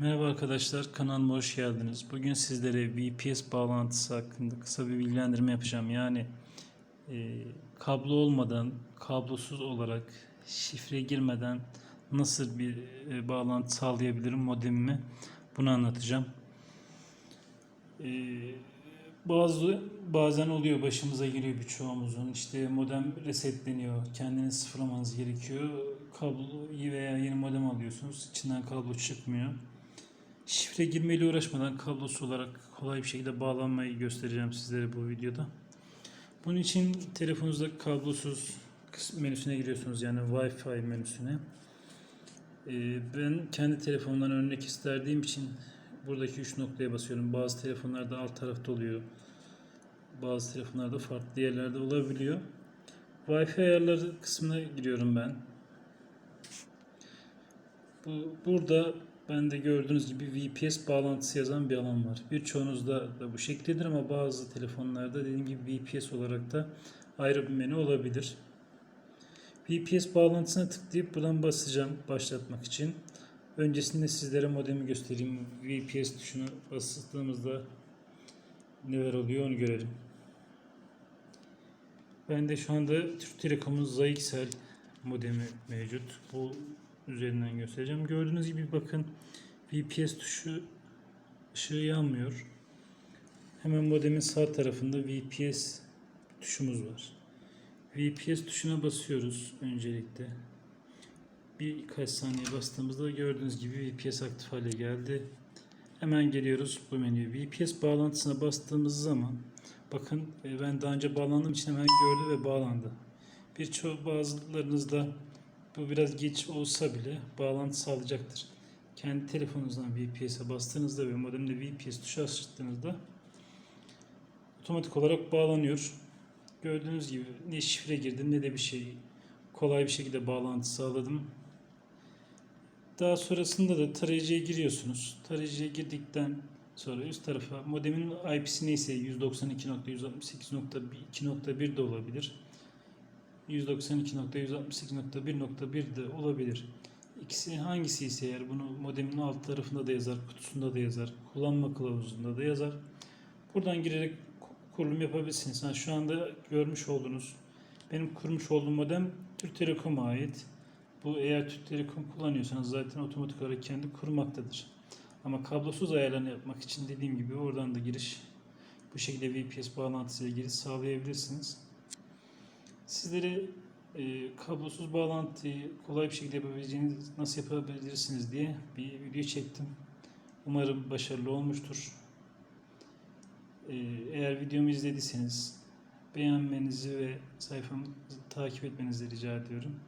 Merhaba arkadaşlar, kanalıma hoş geldiniz. Bugün sizlere VPS bağlantısı hakkında kısa bir bilgilendirme yapacağım. Yani e, kablo olmadan, kablosuz olarak, şifre girmeden nasıl bir e, bağlantı sağlayabilirim modemime bunu anlatacağım. E, bazı bazen oluyor başımıza geliyor birçoğumuzun işte modem resetleniyor kendini sıfırlamanız gerekiyor kablo veya yeni modem alıyorsunuz içinden kablo çıkmıyor şifre girmeyle uğraşmadan kablosuz olarak kolay bir şekilde bağlanmayı göstereceğim sizlere bu videoda bunun için telefonunuzda kablosuz menüsüne giriyorsunuz yani Wi-Fi menüsüne Ee, ben kendi telefonumdan örnek isterdiğim için buradaki üç noktaya basıyorum. Bazı telefonlarda alt tarafta oluyor. Bazı telefonlarda farklı yerlerde olabiliyor. Wi-Fi ayarları kısmına giriyorum ben. Bu, burada ben de gördüğünüz gibi VPS bağlantısı yazan bir alan var. Birçoğunuzda da bu şekildedir ama bazı telefonlarda dediğim gibi VPS olarak da ayrı bir menü olabilir. VPS bağlantısına tıklayıp buradan basacağım başlatmak için. Öncesinde sizlere modemi göstereyim. VPS tuşuna bastığımızda neler oluyor onu görelim. Ben de şu anda Türk Telekom'un ZXL modemi mevcut. Bu üzerinden göstereceğim. Gördüğünüz gibi bakın VPS tuşu ışığı yanmıyor. Hemen modemin sağ tarafında VPS tuşumuz var. VPS tuşuna basıyoruz öncelikle. Birkaç saniye bastığımızda gördüğünüz gibi VPS aktif hale geldi. Hemen geliyoruz bu menüye. VPS bağlantısına bastığımız zaman bakın e, ben daha önce bağlandığım için hemen gördü ve bağlandı. Birçok bazılarınızda bu biraz geç olsa bile bağlantı sağlayacaktır. Kendi telefonunuzdan VPS'e bastığınızda ve modemde VPS tuşu açtığınızda otomatik olarak bağlanıyor. Gördüğünüz gibi ne şifre girdim ne de bir şey kolay bir şekilde bağlantı sağladım. Daha sonrasında da tarayıcıya giriyorsunuz. Tarayıcıya girdikten sonra üst tarafa modemin IP'si neyse 192.168.2.1 de olabilir. 192.168.1.1 de olabilir. İkisi hangisi ise eğer bunu modemin alt tarafında da yazar, kutusunda da yazar, kullanma kılavuzunda da yazar. Buradan girerek kurulum yapabilirsiniz. Yani şu anda görmüş olduğunuz benim kurmuş olduğum modem Türk Telekom'a ait. Bu eğer Türk Telekom kullanıyorsanız zaten otomatik olarak kendi kurmaktadır. Ama kablosuz ayarlarını yapmak için dediğim gibi oradan da giriş bu şekilde VPS bağlantısıyla giriş sağlayabilirsiniz. Sizlere e, kablosuz bağlantıyı kolay bir şekilde yapabileceğiniz, nasıl yapabilirsiniz diye bir video çektim. Umarım başarılı olmuştur. E, eğer videomu izlediyseniz beğenmenizi ve sayfamı takip etmenizi rica ediyorum.